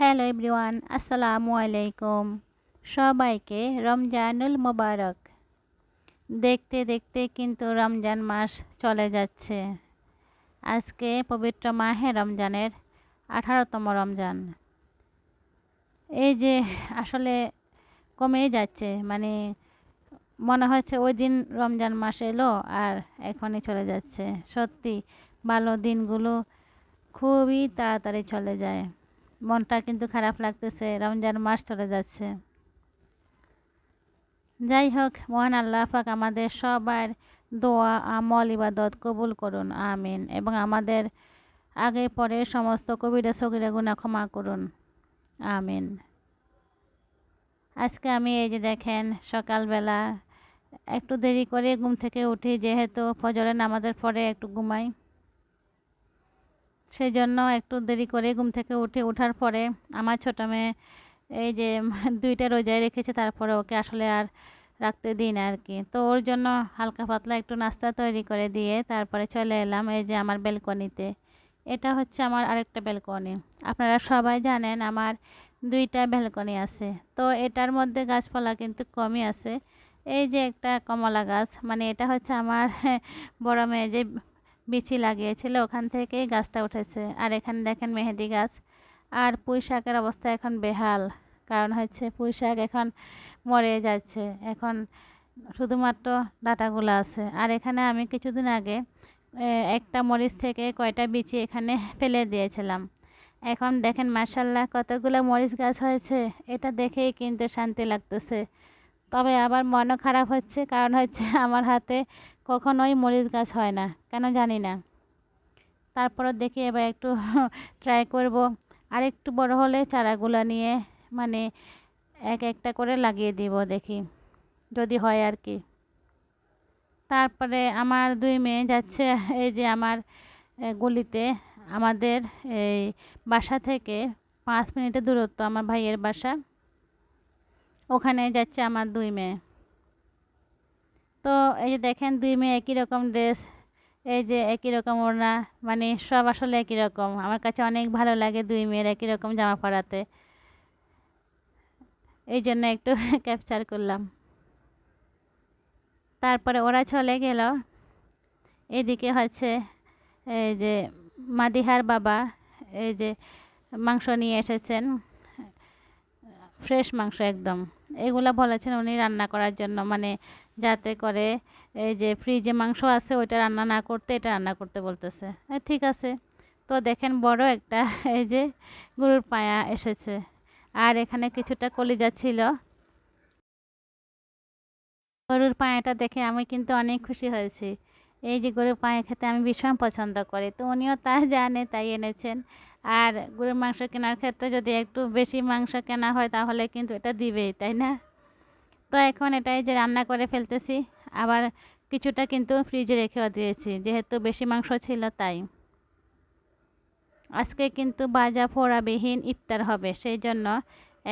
Hello everyone আসসালামু আলাইকুম সবাইকে রমজানুল মোবারক। দেখতে দেখতে কিন্তু রমজান মাস চলে যাচ্ছে। আজকে পবিত্র মাহে রমজানের আঠারোতম রমজান। এই যে আসলে কমেই যাচ্ছে মানে মনে হচ্ছে ওই দিন রমজান মাস এলো আর এখনই চলে যাচ্ছে। সত্যি ভালো দিনগুলো খুবই তাড়াতাড়ি চলে যায়। মনটা কিন্তু খারাপ লাগতেছে, রমজান মাস চলে যাচ্ছে। যাই হোক, মহান আল্লাহ পাক আমাদের সবার দোয়া, আমল, ইবাদত কবুল করুন, আমিন। এবং আমাদের আগে পরে সমস্ত কবিরা সগিরা গুণা ক্ষমা করুন, আমিন। আজকে আমি এই যে দেখেন, সকালবেলা একটু দেরি করে ঘুম থেকে উঠি, যেহেতু ফজরের নামাজের পরে একটু ঘুমাই। সেই জন্য একটু দেরি করে ঘুম থেকে উঠে, ওঠার পরে আমার ছোটো মেয়ে এই যে দুইটা রোজায় রেখেছে, তারপরে ওকে আসলে আর রাখতে দিন আর কি তো ওর জন্য হালকা পাতলা একটু নাস্তা তৈরি করে দিয়ে তারপরে চলে এলাম এই যে আমার বেলকনিতে এটা হচ্ছে আমার আরেকটা বেলকনি আপনারা সবাই জানেন আমার দুইটা বেলকনি আছে। তো এটার মধ্যে গাছপালা কিন্তু কমই আছে। এই যে একটা কমলা গাছ মানে এটা হচ্ছে আমার বড় মেয়ে যে বিচি লাগিয়েছিল, ওখান থেকেই গাছটা উঠেছে। আর এখানে দেখেন মেহেদি গাছ। আর পুঁই শাকের অবস্থা এখন বেহাল, কারণ হচ্ছে পুঁই শাক এখন মরে যাচ্ছে। এখন শুধুমাত্র ডাটাগুলো আছে। আর এখানে আমি কিছুদিন আগে একটা মরিচ থেকে কয়টা বিচি এখানে ফেলে দিয়েছিলাম। এখন দেখেন মার্শাল্লাহ কতগুলো মরিচ গাছ হয়েছে, এটা দেখেই কিন্তু শান্তি লাগতেছে। তবে আবার মনও খারাপ হচ্ছে, কারণ হচ্ছে আমার হাতে কখনোই মরিচ গাছ হয় না, কেন জানি না। তারপরে দেখি এবার একটু ট্রাই করব। আর একটু বড় হলে চারাগুলো নিয়ে মানে এক একটা করে লাগিয়ে দিব দেখি, যদি হয় আর কি। তারপরে আমার দুই মেয়ে যাচ্ছে, এই যে আমার গলিতে। আমাদের এই বাসা থেকে পাঁচ মিনিটের দূরত্ব, আমার ভাইয়ের বাসা। ওখানে যাচ্ছে আমার দুই মেয়ে। তো এই যে দেখেন দুই মেয়ে একই রকম ড্রেস এই যে একই রকম ওড়না মানে সব আসলে একই রকম। আমার কাছে অনেক ভালো লাগে দুই মেয়ের একই রকম জামা পরাতে। এই জন্য একটু ক্যাপচার করলাম। তারপরে ওরা চলে গেল। এদিকে হচ্ছে এই যে মাদিহার বাবা, এই যে মাংস নিয়ে এসেছেন। ফ্রেশ মাংস একদম। এগুলো বলেছেন উনি রান্না করার জন্য। মানে যাতে করে এই যে ফ্রিজে মাংস আছে, ওইটা রান্না না করতে, এটা রান্না করতে বলতেছে। ঠিক আছে। তো দেখেন বড় একটা এই যে গরুর পায়া এসেছে। আর এখানে কিছুটা কলিজা ছিল। গরুর পায়াটা দেখে আমি কিন্তু অনেক খুশি হয়েছি। এই যে গরুর পায়া খেতে আমি ভীষণ পছন্দ করি। তো উনিও তা জানে, তাই এনেছেন। আর গরুর মাংস কেনার ক্ষেত্রে যদি একটু বেশি মাংস কেনা হয়, তাহলে কিন্তু এটা দিবেই, তাই না? তো এখন এটাই যে রান্না করে ফেলতেছি। আবার কিছুটা কিন্তু ফ্রিজে রেখেও দিয়েছি, যেহেতু বেশি মাংস ছিল তাই। আজকে কিন্তু বাজা ফোড়াবিহীন ইফতার হবে, সেই জন্য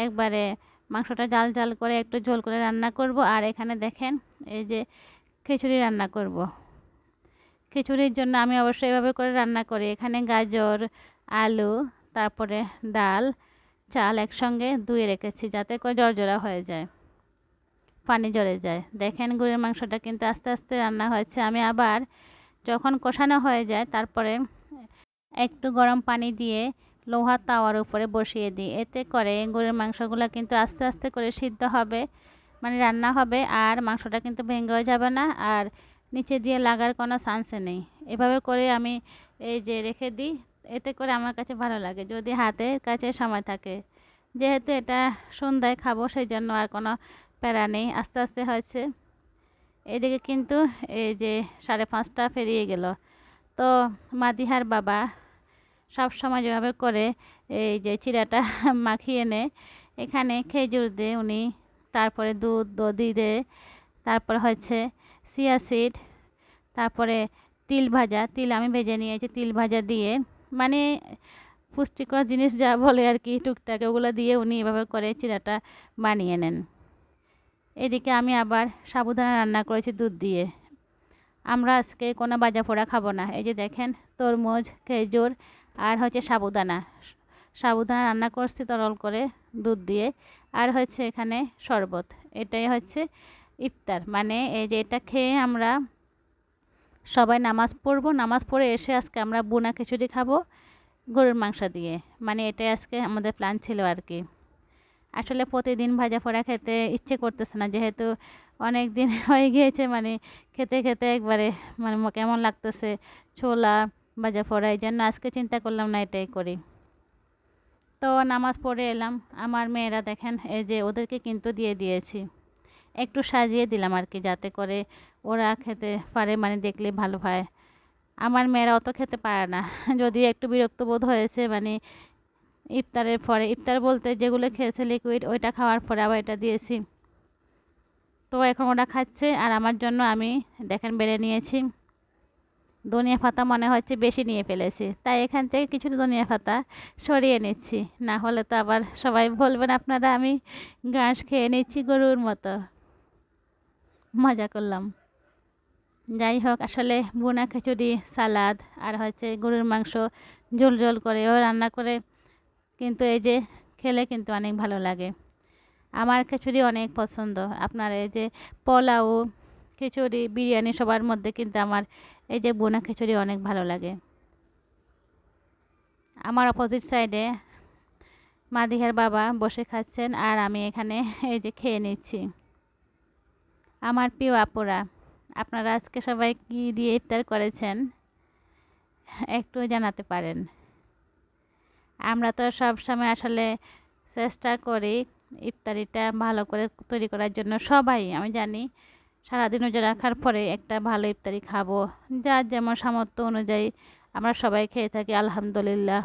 একবারে মাংসটা জাল জাল করে একটু ঝোল করে রান্না করব। আর এখানে দেখেন, এই যে খিচুড়ি রান্না করব। খিচুড়ির জন্য আমি অবশ্যই এভাবে করে রান্না করি। এখানে গাজর আলু, তারপরে ডাল, চাল একসঙ্গে ধুয়ে রেখেছি যাতে করে জর্জরা হয়ে যায়, পানি জড়ে যায়। দেখেন গুড়ের মাংসটা কিন্তু আস্তে আস্তে রান্না হয়েছে। আমি আবার যখন কষানো হয়ে যায়, তারপরে একটু গরম পানি দিয়ে লোহার তাওয়ার উপরে বসিয়ে দিই। এতে করে গরুর মাংসগুলো কিন্তু আস্তে আস্তে করে সিদ্ধ হবে মানে রান্না হবে, আর মাংসটা কিন্তু ভেঙেও যাবে না, আর নিচে দিয়ে লাগার কোনো চান্সে নেই। এভাবে করে আমি এই যে রেখে দিই এতে করে আমার কাছে ভালো লাগে, যদি হাতের কাছে সময় থাকে। যেহেতু এটা সন্ধ্যায় খাব সেই জন্য আর কোনো প্যারা নেই, আস্তে আস্তে হয়েছে। এদিকে কিন্তু এই যে সাড়ে পাঁচটা পেরিয়ে গেল। তো মাদিহার বাবা সব সময় যেভাবে করে এই যে চিড়াটা মাখিয়ে নেয়, এখানে খেজুর দে উনি তারপরে দুধ, দধি দে তারপরে হচ্ছে সিয়া সিড, তারপরে তিল ভাজা, তিল আমি ভেজে নিয়েছি, তিল ভাজা দিয়ে মানে পুষ্টিকর জিনিস যা বলে আর কি, টুকটাক ওগুলো দিয়ে উনি এভাবে করে চিড়াটা বানিয়ে নেন। এদিকে আমি আবার সাবুদানা রান্না করেছি দুধ দিয়ে। আমরা আজকে কোনো বাজা পোড়া খাব না। এই যে দেখেন, তরমুজ, খেজুর আর হচ্ছে সাবুদানা। সাবুদানা রান্না করছি তরল করে দুধ দিয়ে। আর হচ্ছে এখানে শরবত। এটাই হচ্ছে ইফতার। মানে এই যে এটা খেয়ে আমরা সবাই নামাজ পড়ব। নামাজ পড়ে এসে আজকে আমরা বোনা খিচুড়ি খাব গরুর মাংস দিয়ে। মানে এটাই আজকে আমাদের প্ল্যান ছিল আর কি। আসলে প্রতিদিন ভাজা পোড়া খেতে ইচ্ছে করতেছে না, যেহেতু অনেক দিন হয়ে গিয়েছে মানে খেতে খেতে একবারে মানে কেমন লাগতেছে ছোলা, ভাজা পোড়া, এই জন্য আজকে চিন্তা করলাম না এটাই করি। তো নামাজ পড়ে এলাম। আমার মেয়েরা দেখেন, এই যে ওদেরকে কিন্তু দিয়ে দিয়েছি। একটু সাজিয়ে দিলাম আর কি, যাতে করে ওরা খেতে পারে। মানে দেখলে ভালো হয়। আমার মেয়েরা অত খেতে পারে না। যদিও একটু বিরক্ত বোধ হয়েছে মানে ইফতারের পরে, ইফতার বলতে যেগুলো খেয়েছে লিকুইড ওইটা খাওয়ার পরে আবার এটা দিয়েছি। তো এখন ওরা খাচ্ছে, আর আমার জন্য আমি, দেখেন, বেড়ে নিয়েছি। ধনিয়া পাতা মনে হচ্ছে বেশি নিয়ে ফেলেছি। তাই এখান থেকে কিছু ধনিয়া পাতা সরিয়ে নিচ্ছি। না হলে তো আবার সবাই বলবেন, আপনারা আমি ঘাস খেয়ে নিচ্ছি গরুর মতো। মজা করলাম। যাই হোক আসলে বোনা খিচুড়ি, সালাদ আর হচ্ছে গরুর মাংস ঝোল করে ও রান্না করে কিন্তু এই যে খেলে কিন্তু অনেক ভালো লাগে। আমার খিচুড়ি অনেক পছন্দ। আপনার এই যে পোলাও, খিচুড়ি, বিরিয়ানি সবার মধ্যে কিন্তু আমার এই যে বোনা খিচুড়ি অনেক ভালো লাগে। আমার অপোজিট সাইডে মাদিহার বাবা বসে খাচ্ছেন আর আমি এখানে এই যে খেয়ে নিচ্ছি। আমার প্রিয় আপুরা, আপনারা আজকে সবাই কি দিয়ে ইফতার করেছেন। একটু জানাতে পারেন। আমরা তো সব সময় আসলে চেষ্টা করি ইফতারিটা ভালো করে তৈরি করার জন্য। সবাই, আমি জানি, সারাদিন ওজা রাখার পরে একটা ভালো ইফতারি খাব। যার যেমন সামর্থ্য অনুযায়ী আমরা সবাই খেয়ে থাকি, আলহামদুলিল্লাহ।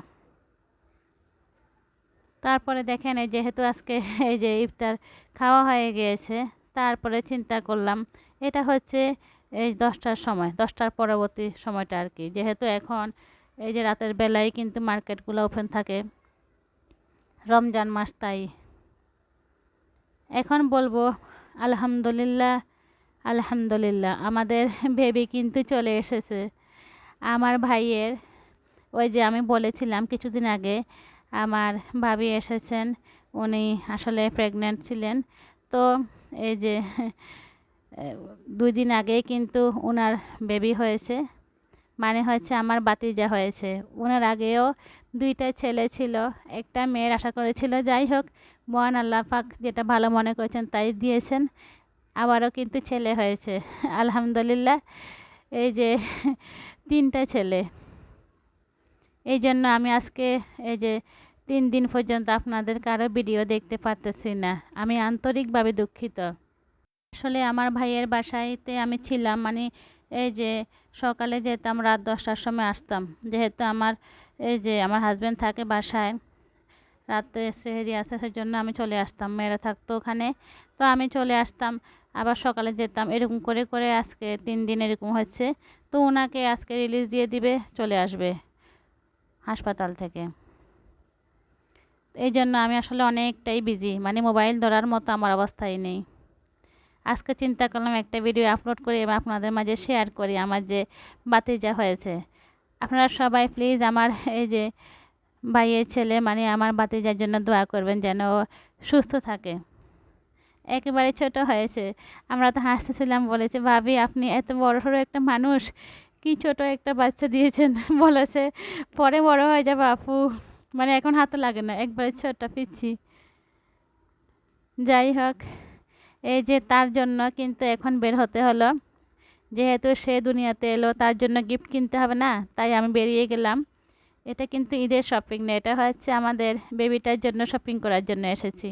তারপরে দেখেন, এই যেহেতু আজকে এই যে ইফতার খাওয়া হয়ে গিয়েছে তারপরে চিন্তা করলাম, এটা হচ্ছে এই দশটার সময়, দশটার পরবর্তী সময়টা আর কি। যেহেতু এখন এই যে রাতের বেলায় কিন্তু মার্কেটগুলো ওপেন থাকে, রমজান মাস তাই। এখন বলব, আলহামদুলিল্লাহ আলহামদুলিল্লাহ, আমাদের বেবি কিন্তু চলে এসেছে। আমার ভাইয়ের, ওই যে আমি বলেছিলাম কিছুদিন আগে, আমার ভাবি এসেছেন, উনি আসলে প্রেগনেন্ট ছিলেন। তো এই যে দুই দিন আগেই কিন্তু ওনার বেবি হয়েছে। মানে হচ্ছে আমার বাতিজা হয়েছে। ওনার আগেও দুইটা ছেলে ছিল, একটা মেয়ের আশা করেছিল, যাই হোক, মহান আল্লাহ পাক যেটা ভালো মনে করেছেন তাই দিয়েছেন। আবারও কিন্তু ছেলে হয়েছে। আলহামদুলিল্লাহ, এই যে তিনটা ছেলে। এই জন্য আমি আজকে এই যে তিন দিন পর্যন্ত আপনাদের কারও ভিডিও দেখতে পারতেছি না। আমি আন্তরিকভাবে দুঃখিত। আসলে আমার ভাইয়ের বাসায়তে আমি ছিলাম মানে এই যে সকালে যেতাম, রাত দশটার সময় আসতাম। যেহেতু আমার, এই যে আমার হাজব্যান্ড থাকে বাসায়, রাতে সেহেরি আসে সেজন্য আমি চলে আসতাম, মেয়েরা থাকতো ওখানে। তো আমি চলে আসতাম, আবার সকালে যেতাম, এরকম করে করে আজকে তিন দিন এরকম হচ্ছে। তো ওনাকে আজকে রিলিজ দিয়ে দিবে, চলে আসবে হাসপাতাল থেকে। এই জন্য আমি আসলে অনেকটাই বিজি মানে মোবাইল ধরার মতো আমার অবস্থাই নেই। আজকে চিন্তা করলাম একটা ভিডিও আপলোড করি এবং আপনাদের মাঝে শেয়ার করি আমার যে বাতিজা হয়েছে। আপনারা সবাই প্লিজ আমার এই যে ভাইয়ের ছেলে মানে আমার বাতিজার জন্য দোয়া করবেন যেন সুস্থ থাকে। একেবারে ছোট হয়েছে। আমরা তো হাসতেছিলাম, বলেছে, ভাবি, আপনি এত বড় সড়ো একটা মানুষ, কি ছোট একটা বাচ্চা দিয়েছেন? বলেছে, পরে বড় হয়ে যাবে আপু। মানে এখন হাতে লাগে না, একবারে ছোট পিচ্ছি। যাই হোক, এই যে তার জন্য কিন্তু এখন বের হতে হলো। যেহেতু সে দুনিয়াতে এলো, তার জন্য গিফট কিনতে হবে না, তাই আমি বেরিয়ে গেলাম। এটা কিন্তু ঈদের শপিং না, এটা হচ্ছে আমাদের বেবিটার জন্য শপিং করার জন্য এসেছি।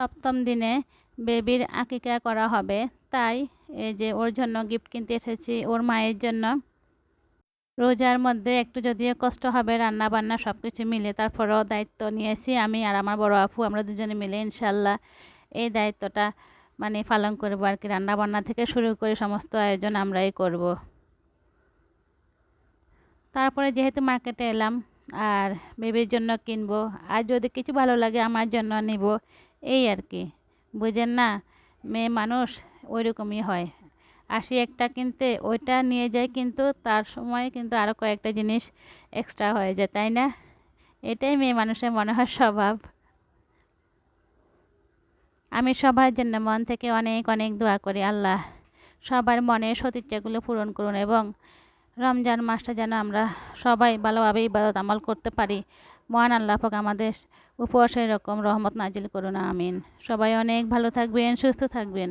সপ্তম দিনে বেবির আকিকা করা হবে, তাই এই যে ওর জন্য গিফট কিনতে এসেছি, ওর মায়ের জন্য। রোজার মধ্যে একটু যদিও কষ্ট হবে রান্না বান্না সব কিছু মিলে, তারপরেও দায়িত্ব নিয়েছি আমি আর আমার বড় আপু, আমরা দুজনে মিলে ইনশাল্লাহ এই দায়িত্বটা মানে পালন করব আর কি। রান্না বান্না থেকে শুরু করে সমস্ত আয়োজন আমরাই করব। তারপরে যেহেতু মার্কেটে এলাম আর বেবির জন্য কিনবো, আর যদি কিছু ভালো লাগে আমার জন্য নিব, এই আর কি। বুঝেন না, মেয়ে মানুষ ওই রকমই হয়। আসি একটা কিনতে, ওইটা নিয়ে যায় কিন্তু তার সময় কিন্তু আরও কয়েকটা জিনিস এক্সট্রা হয়ে যায়, তাই না? এটাই মেয়ে মানুষের মনে হয় স্বভাব। আমি সবার জন্য মন থেকে অনেক অনেক দোয়া করি আল্লাহ। সবার মনের সতীচ্ছাগুলো পূরণ করুন এবং রমজান মাসটা যেন আমরা সবাই ভালোভাবে ইবাদত আমল করতে পারি। মহান আল্লাহ পাক আমাদের উপবাসে রকম রহমত নাজিল করুন, আমিন। সবাই অনেক ভালো থাকবেন, সুস্থ থাকবেন।